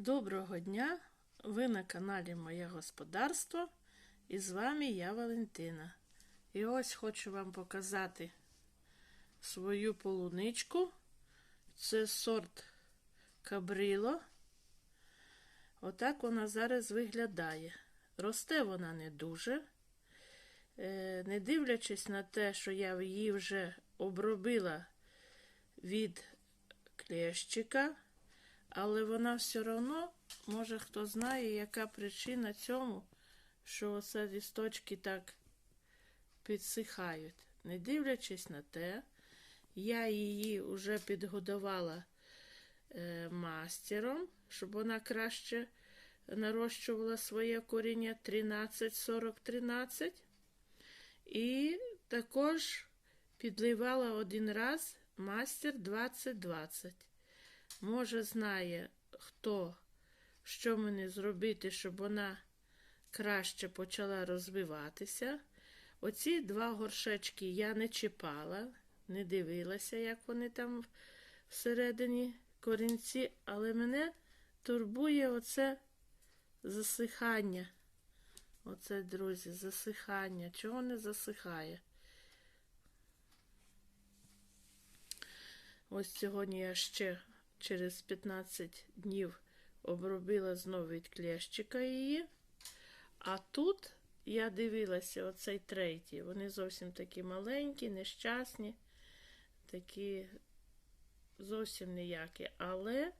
Доброго дня! Ви на каналі Моє Господарство і з вами я Валентина. І ось хочу вам показати свою полуничку. Це сорт Кабрило. Отак вона зараз виглядає. Росте вона не дуже. Е, Не дивлячись на те, що я її вже обробила від клещика. Але вона все одно, може хто знає, яка причина цьому, що оце лісточки так підсихають. Не дивлячись на те, я її вже підгодувала е, мастером, щоб вона краще нарощувала своє коріння 13-40-13. І також підливала один раз мастер 20-20. Може, знає, хто, що мені зробити, щоб вона краще почала розвиватися. Оці два горшечки я не чіпала, не дивилася, як вони там всередині корінці, але мене турбує оце засихання. Оце, друзі, засихання. Чого не засихає? Ось сьогодні я ще через 15 днів обробила знову від клещика її. А тут я дивилася оцей третій. Вони зовсім такі маленькі, нещасні, такі зовсім ніякі. Але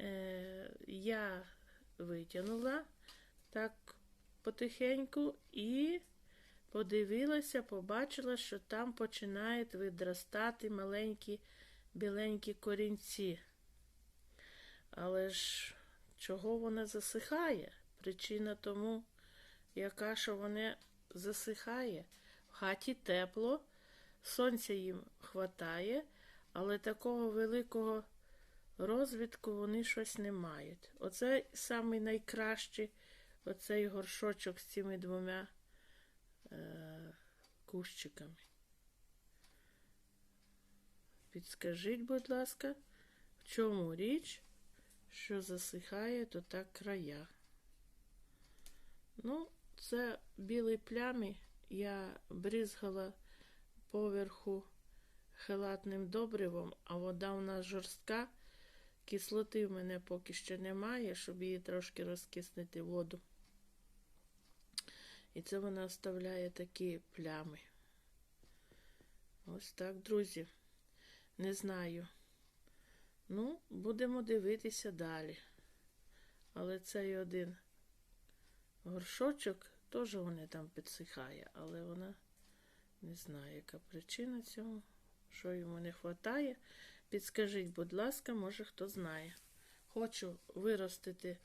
е, я витягнула так потихеньку і подивилася, побачила, що там починають відростати маленькі біленькі корінці. Але ж чого вона засихає? Причина тому, яка що вона засихає. В хаті тепло, сонця їм хватає, але такого великого розвитку вони щось не мають. Оце самий найкращий оцей горшочок з цими двома е, кущиками. Підскажіть, будь ласка, в чому річ, що засихає то так края? Ну, це білі плями я бризгала поверху хелатним добривом, а вода у нас жорстка. Кислоти в мене поки що немає, щоб її трошки розкиснути воду. І це вона оставляє такі плями. Ось так, друзі. Не знаю. Ну, будемо дивитися далі. Але цей один горшочок теж вони там підсихає, але вона не знає, яка причина цього, що йому не вистачає. Підскажіть, будь ласка, може хто знає. Хочу виростити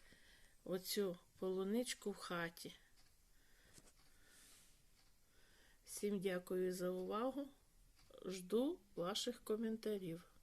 оцю полуничку в хаті. Всім дякую за увагу. Жду ваших коментарів.